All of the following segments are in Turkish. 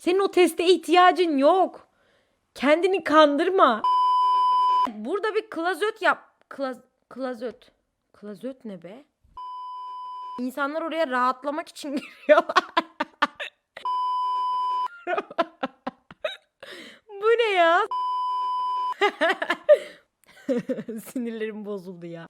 Senin o teste ihtiyacın yok. Kendini kandırma. Burada bir klazöt yap. Klaz klazöt. Klazöt ne be? İnsanlar oraya rahatlamak için giriyorlar. Bu ne ya? Sinirlerim bozuldu ya.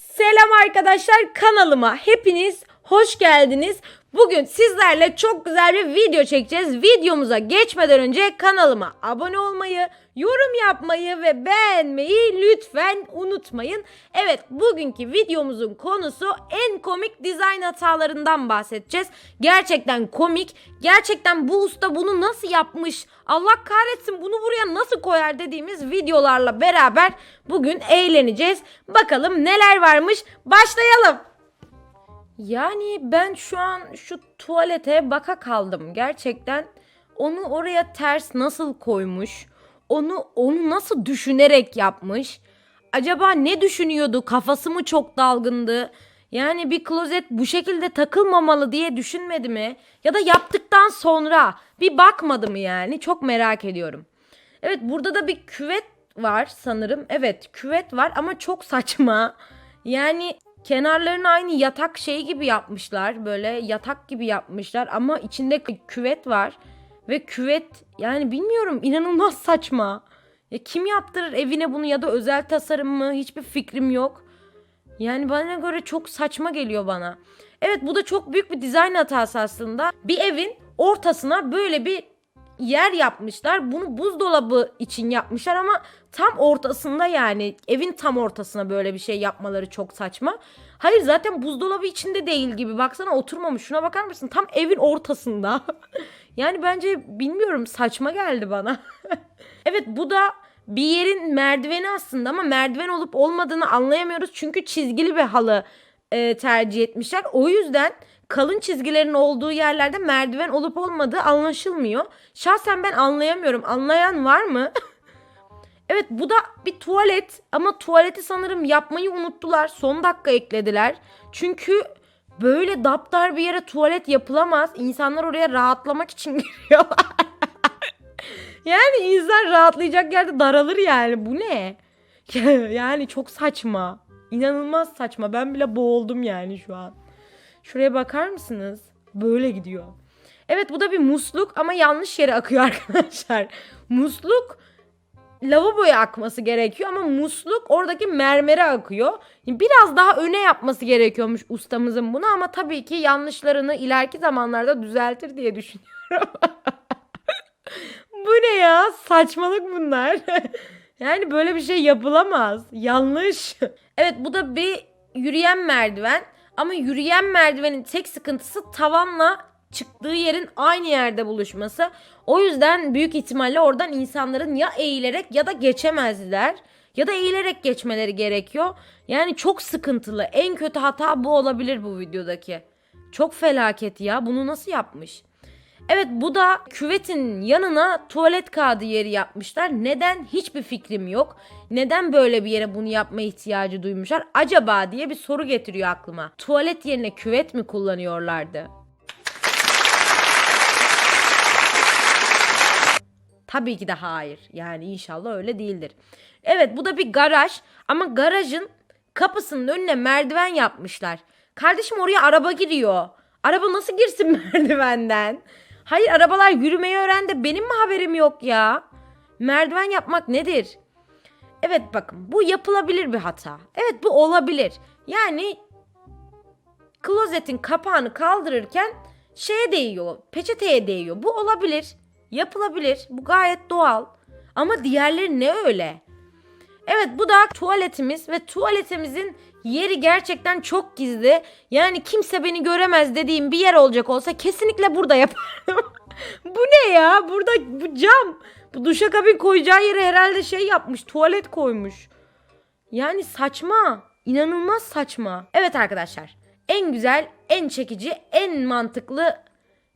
Selam arkadaşlar kanalıma hepiniz hoş geldiniz. Bugün sizlerle çok güzel bir video çekeceğiz. Videomuza geçmeden önce kanalıma abone olmayı, yorum yapmayı ve beğenmeyi lütfen unutmayın. Evet bugünkü videomuzun konusu en komik dizayn hatalarından bahsedeceğiz. Gerçekten komik. Gerçekten bu usta bunu nasıl yapmış? Allah kahretsin bunu buraya nasıl koyar dediğimiz videolarla beraber bugün eğleneceğiz. Bakalım neler varmış. Başlayalım. Yani ben şu an şu tuvalete baka kaldım. Gerçekten onu oraya ters nasıl koymuş? Onu onu nasıl düşünerek yapmış? Acaba ne düşünüyordu? Kafası mı çok dalgındı? Yani bir klozet bu şekilde takılmamalı diye düşünmedi mi? Ya da yaptıktan sonra bir bakmadı mı yani? Çok merak ediyorum. Evet burada da bir küvet var sanırım. Evet küvet var ama çok saçma. Yani kenarlarını aynı yatak şey gibi yapmışlar. Böyle yatak gibi yapmışlar ama içinde kü- küvet var. Ve küvet yani bilmiyorum inanılmaz saçma. Ya kim yaptırır evine bunu ya da özel tasarım mı hiçbir fikrim yok. Yani bana göre çok saçma geliyor bana. Evet bu da çok büyük bir dizayn hatası aslında. Bir evin ortasına böyle bir yer yapmışlar. Bunu buzdolabı için yapmışlar ama tam ortasında yani evin tam ortasına böyle bir şey yapmaları çok saçma. Hayır zaten buzdolabı içinde değil gibi. Baksana oturmamış. Şuna bakar mısın? Tam evin ortasında. yani bence bilmiyorum saçma geldi bana. evet bu da bir yerin merdiveni aslında ama merdiven olup olmadığını anlayamıyoruz. Çünkü çizgili bir halı e, tercih etmişler. O yüzden kalın çizgilerin olduğu yerlerde merdiven olup olmadığı anlaşılmıyor. Şahsen ben anlayamıyorum. Anlayan var mı? evet bu da bir tuvalet ama tuvaleti sanırım yapmayı unuttular. Son dakika eklediler. Çünkü böyle daptar bir yere tuvalet yapılamaz. İnsanlar oraya rahatlamak için giriyorlar. yani insan rahatlayacak yerde daralır yani. Bu ne? yani çok saçma. İnanılmaz saçma. Ben bile boğuldum yani şu an. Şuraya bakar mısınız? Böyle gidiyor. Evet bu da bir musluk ama yanlış yere akıyor arkadaşlar. Musluk lavaboya akması gerekiyor ama musluk oradaki mermere akıyor. Biraz daha öne yapması gerekiyormuş ustamızın bunu ama tabii ki yanlışlarını ileriki zamanlarda düzeltir diye düşünüyorum. bu ne ya? Saçmalık bunlar. yani böyle bir şey yapılamaz. Yanlış. evet bu da bir yürüyen merdiven. Ama yürüyen merdivenin tek sıkıntısı tavanla çıktığı yerin aynı yerde buluşması. O yüzden büyük ihtimalle oradan insanların ya eğilerek ya da geçemezler. Ya da eğilerek geçmeleri gerekiyor. Yani çok sıkıntılı. En kötü hata bu olabilir bu videodaki. Çok felaket ya. Bunu nasıl yapmış? Evet bu da küvetin yanına tuvalet kağıdı yeri yapmışlar. Neden hiçbir fikrim yok. Neden böyle bir yere bunu yapma ihtiyacı duymuşlar? Acaba diye bir soru getiriyor aklıma. Tuvalet yerine küvet mi kullanıyorlardı? Tabii ki de hayır. Yani inşallah öyle değildir. Evet bu da bir garaj ama garajın kapısının önüne merdiven yapmışlar. Kardeşim oraya araba giriyor. Araba nasıl girsin merdivenden? Hayır arabalar yürümeyi öğrendi. Benim mi haberim yok ya? Merdiven yapmak nedir? Evet bakın bu yapılabilir bir hata. Evet bu olabilir. Yani klozetin kapağını kaldırırken şeye değiyor, peçeteye değiyor. Bu olabilir. Yapılabilir. Bu gayet doğal. Ama diğerleri ne öyle? Evet bu da tuvaletimiz ve tuvaletimizin yeri gerçekten çok gizli. Yani kimse beni göremez dediğim bir yer olacak olsa kesinlikle burada yaparım. bu ne ya? Burada bu cam. Bu duşakabin koyacağı yere herhalde şey yapmış. Tuvalet koymuş. Yani saçma. İnanılmaz saçma. Evet arkadaşlar. En güzel, en çekici, en mantıklı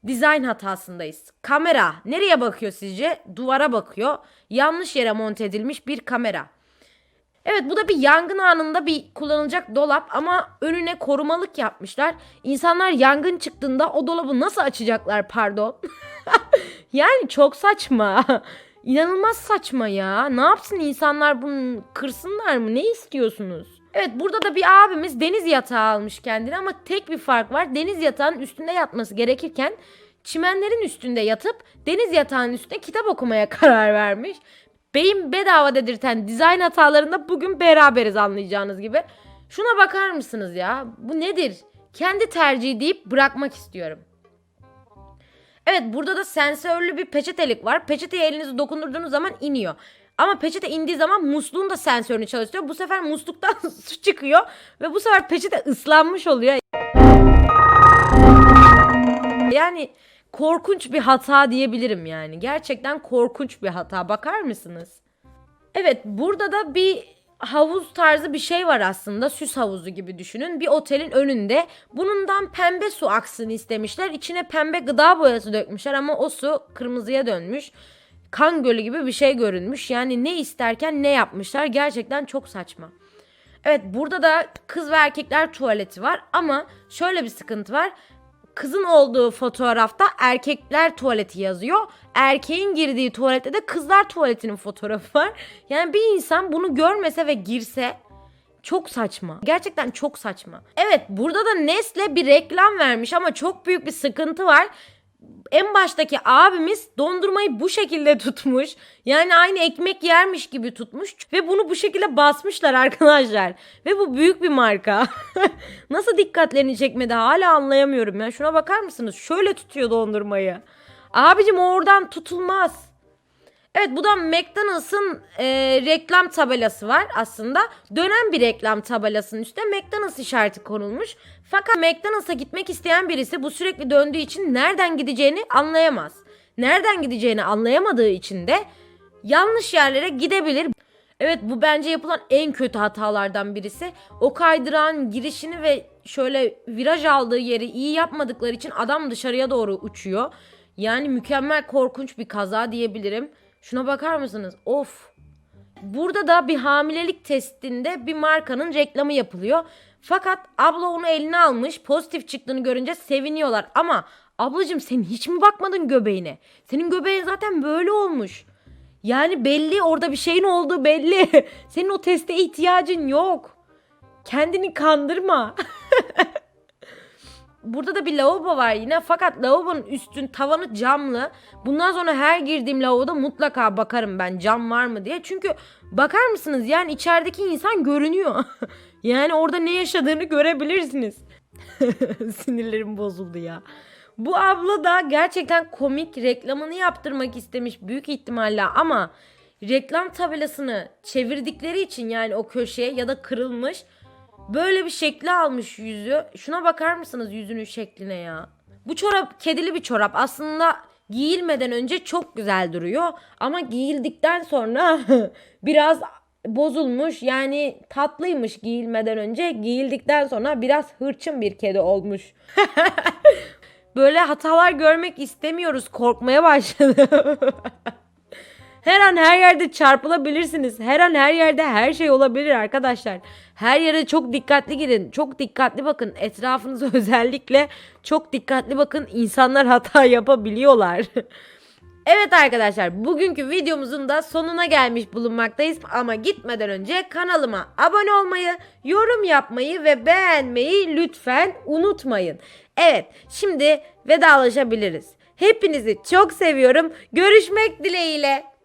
dizayn hatasındayız. Kamera nereye bakıyor sizce? Duvara bakıyor. Yanlış yere monte edilmiş bir kamera. Evet bu da bir yangın anında bir kullanılacak dolap ama önüne korumalık yapmışlar. İnsanlar yangın çıktığında o dolabı nasıl açacaklar pardon. yani çok saçma. İnanılmaz saçma ya. Ne yapsın insanlar bunu kırsınlar mı? Ne istiyorsunuz? Evet burada da bir abimiz deniz yatağı almış kendine ama tek bir fark var. Deniz yatağının üstünde yatması gerekirken çimenlerin üstünde yatıp deniz yatağının üstünde kitap okumaya karar vermiş. Beyin bedava dedirten dizayn hatalarında bugün beraberiz anlayacağınız gibi. Şuna bakar mısınız ya? Bu nedir? Kendi tercihi deyip bırakmak istiyorum. Evet burada da sensörlü bir peçetelik var. Peçeteye elinizi dokundurduğunuz zaman iniyor. Ama peçete indiği zaman musluğun da sensörünü çalıştırıyor. Bu sefer musluktan su çıkıyor ve bu sefer peçete ıslanmış oluyor. Yani korkunç bir hata diyebilirim yani. Gerçekten korkunç bir hata. Bakar mısınız? Evet burada da bir havuz tarzı bir şey var aslında. Süs havuzu gibi düşünün. Bir otelin önünde. Bunundan pembe su aksın istemişler. İçine pembe gıda boyası dökmüşler ama o su kırmızıya dönmüş. Kan gölü gibi bir şey görünmüş. Yani ne isterken ne yapmışlar. Gerçekten çok saçma. Evet burada da kız ve erkekler tuvaleti var ama şöyle bir sıkıntı var. Kızın olduğu fotoğrafta erkekler tuvaleti yazıyor. Erkeğin girdiği tuvalette de kızlar tuvaletinin fotoğrafı var. Yani bir insan bunu görmese ve girse çok saçma. Gerçekten çok saçma. Evet burada da Nestle bir reklam vermiş ama çok büyük bir sıkıntı var. En baştaki abimiz dondurmayı bu şekilde tutmuş. Yani aynı ekmek yermiş gibi tutmuş. Ve bunu bu şekilde basmışlar arkadaşlar. Ve bu büyük bir marka. Nasıl dikkatlerini çekmedi hala anlayamıyorum ya. Şuna bakar mısınız? Şöyle tutuyor dondurmayı. Abicim oradan tutulmaz. Evet bu da McDonald's'ın e, reklam tabelası var aslında. Dönen bir reklam tabelasının üstüne McDonald's işareti konulmuş. Fakat McDonald's'a gitmek isteyen birisi bu sürekli döndüğü için nereden gideceğini anlayamaz. Nereden gideceğini anlayamadığı için de yanlış yerlere gidebilir. Evet bu bence yapılan en kötü hatalardan birisi. O kaydırağın girişini ve şöyle viraj aldığı yeri iyi yapmadıkları için adam dışarıya doğru uçuyor. Yani mükemmel korkunç bir kaza diyebilirim. Şuna bakar mısınız? Of. Burada da bir hamilelik testinde bir markanın reklamı yapılıyor. Fakat abla onu eline almış. Pozitif çıktığını görünce seviniyorlar. Ama ablacığım sen hiç mi bakmadın göbeğine? Senin göbeğin zaten böyle olmuş. Yani belli orada bir şeyin olduğu belli. Senin o teste ihtiyacın yok. Kendini kandırma. Burada da bir lavabo var yine fakat lavabonun üstün tavanı camlı. Bundan sonra her girdiğim lavaboda mutlaka bakarım ben cam var mı diye. Çünkü bakar mısınız yani içerideki insan görünüyor. yani orada ne yaşadığını görebilirsiniz. Sinirlerim bozuldu ya. Bu abla da gerçekten komik reklamını yaptırmak istemiş büyük ihtimalle ama reklam tabelasını çevirdikleri için yani o köşeye ya da kırılmış böyle bir şekli almış yüzü. Şuna bakar mısınız yüzünün şekline ya? Bu çorap kedili bir çorap. Aslında giyilmeden önce çok güzel duruyor ama giyildikten sonra biraz bozulmuş. Yani tatlıymış giyilmeden önce. Giyildikten sonra biraz hırçın bir kedi olmuş. Böyle hatalar görmek istemiyoruz. Korkmaya başladım. her an her yerde çarpılabilirsiniz. Her an her yerde her şey olabilir arkadaşlar. Her yere çok dikkatli girin. Çok dikkatli bakın. Etrafınıza özellikle çok dikkatli bakın. İnsanlar hata yapabiliyorlar. Evet arkadaşlar bugünkü videomuzun da sonuna gelmiş bulunmaktayız ama gitmeden önce kanalıma abone olmayı, yorum yapmayı ve beğenmeyi lütfen unutmayın. Evet şimdi vedalaşabiliriz. Hepinizi çok seviyorum. Görüşmek dileğiyle.